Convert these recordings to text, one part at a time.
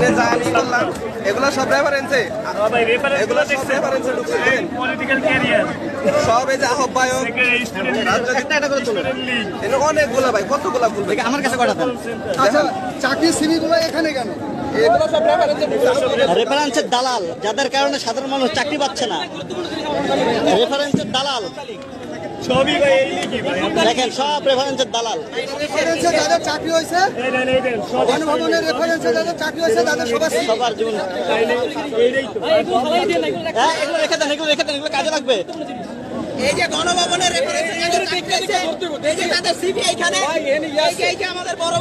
তাইলে যা এগুলো সব রেফারেন্সে ভাই এগুলো সব রেফারেন্সে সব এই যে আহ্বায়ক অনেকগুলো ভাই কতগুলো ভুল ভাই আমার কাছে কটা আচ্ছা সিভিগুলো এখানে কেন? রেফারেন্সের দালাল যাদের কারণে সাধারণ মানুষ চাকরি পাচ্ছে না। রেফারেন্সের দালাল। সবই ভাই এই লিখি ভাই। দেখেন সব রেফারেন্সের দালাল। রেফারেন্সে যাদের চাকরি হয়েছে গণভবনের রেফারেন্সে যাদের চাকরি হয়েছে তাদের সবার সবার জীবন কাজে লাগবে এই যে গণভবনের এই যে আমাদের বড়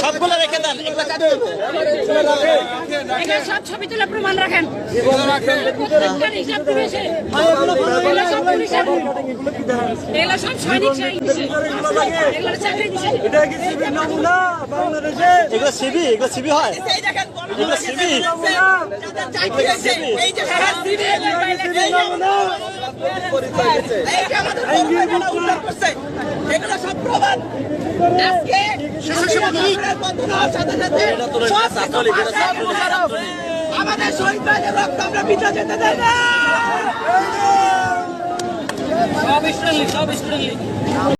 সবগুলো রেখে দেন সব ছবি তুলে প্রমাণ রাখেন এগুলো সব এগুলো সব দিছে এগুলো সিবি এগুলো সিবি সব প্রমাণ। আজকে সব। আমাদের শহীদ ভাইদের রক্ত আমরা পিতা যেতে দেয় না